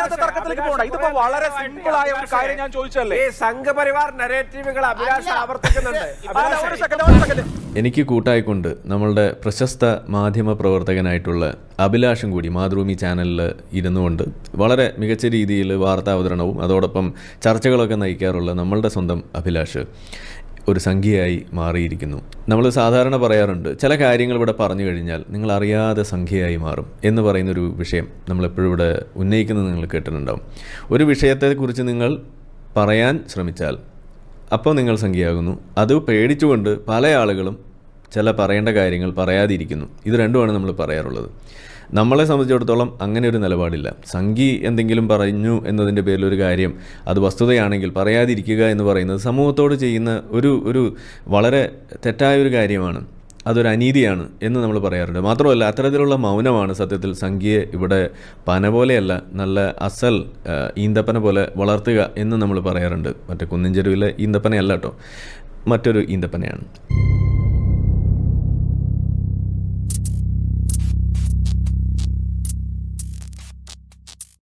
അങ്ങനത്തെ തർക്കത്തിലേക്ക് പോകണ്ട. ഇതിപ്പോ വളരെ സിമ്പിൾ ആയ ഒരു കാര്യം ഞാൻ ചോദിച്ചല്ലേ ഈ സംഘപരിവാർ നരേറ്റീവുകൾ അഭിലാഷം ആവർത്തിക്കുന്നുണ്ട്. ഒരു സെക്കൻഡ് ഒരു സെക്കൻഡ് എനിക്ക് കൂട്ടായിക്കൊണ്ട് നമ്മളുടെ പ്രശസ്ത മാധ്യമ പ്രവർത്തകനായിട്ടുള്ള അഭിലാഷം കൂടി മാതൃഭൂമി ചാനലിൽ ഇരുന്നുകൊണ്ട് വളരെ മികച്ച രീതിയിൽ വാർത്താ അവതരണവും അതോടൊപ്പം ചർച്ചകളൊക്കെ നയിക്കാറുള്ള നമ്മളുടെ സ്വന്തം അഭിലാഷ് ഒരു സംഖ്യയായി മാറിയിരിക്കുന്നു. നമ്മൾ സാധാരണ പറയാറുണ്ട് ചില കാര്യങ്ങൾ ഇവിടെ പറഞ്ഞു കഴിഞ്ഞാൽ നിങ്ങൾ അറിയാതെ സംഖ്യയായി മാറും എന്ന് പറയുന്നൊരു വിഷയം നമ്മളെപ്പോഴും ഇവിടെ ഉന്നയിക്കുന്നത് നിങ്ങൾ കേട്ടിട്ടുണ്ടാവും. ഒരു വിഷയത്തെക്കുറിച്ച് നിങ്ങൾ പറയാൻ ശ്രമിച്ചാൽ അപ്പോൾ നിങ്ങൾ സംഖ്യയാകുന്നു. അത് പേടിച്ചുകൊണ്ട് പല ആളുകളും ചില പറയേണ്ട കാര്യങ്ങൾ പറയാതിരിക്കുന്നു. ഇത് രണ്ടുമാണ് നമ്മൾ പറയാറുള്ളത്. നമ്മളെ സംബന്ധിച്ചിടത്തോളം അങ്ങനെ ഒരു നിലപാടില്ല. സംഘി എന്തെങ്കിലും പറഞ്ഞു എന്നതിന്റെ പേരിൽ ഒരു കാര്യം അത് വസ്തുതയാണെങ്കിൽ പറയാതിരിക്കുക എന്ന് പറയുന്നത് സമൂഹത്തോട് ചെയ്യുന്ന ഒരു ഒരു വളരെ തെറ്റായ ഒരു കാര്യമാണ്. അതൊരു അനീതിയാണ് എന്ന് നമ്മൾ പറയാറുണ്ട്. മാത്രമല്ല അത്തരത്തിലുള്ള മൗനമാണ് സത്യത്തിൽ സംഖ്യയെ ഇവിടെ പന പോലെയല്ല നല്ല അസൽ ഈന്തപ്പന പോലെ വളർത്തുക എന്ന് നമ്മൾ പറയാറുണ്ട്. മറ്റേ കുന്നിൻ ചെരുവിലെ ഈന്തപ്പനയല്ല കേട്ടോ മറ്റൊരു ഈന്തപ്പനയാണ്.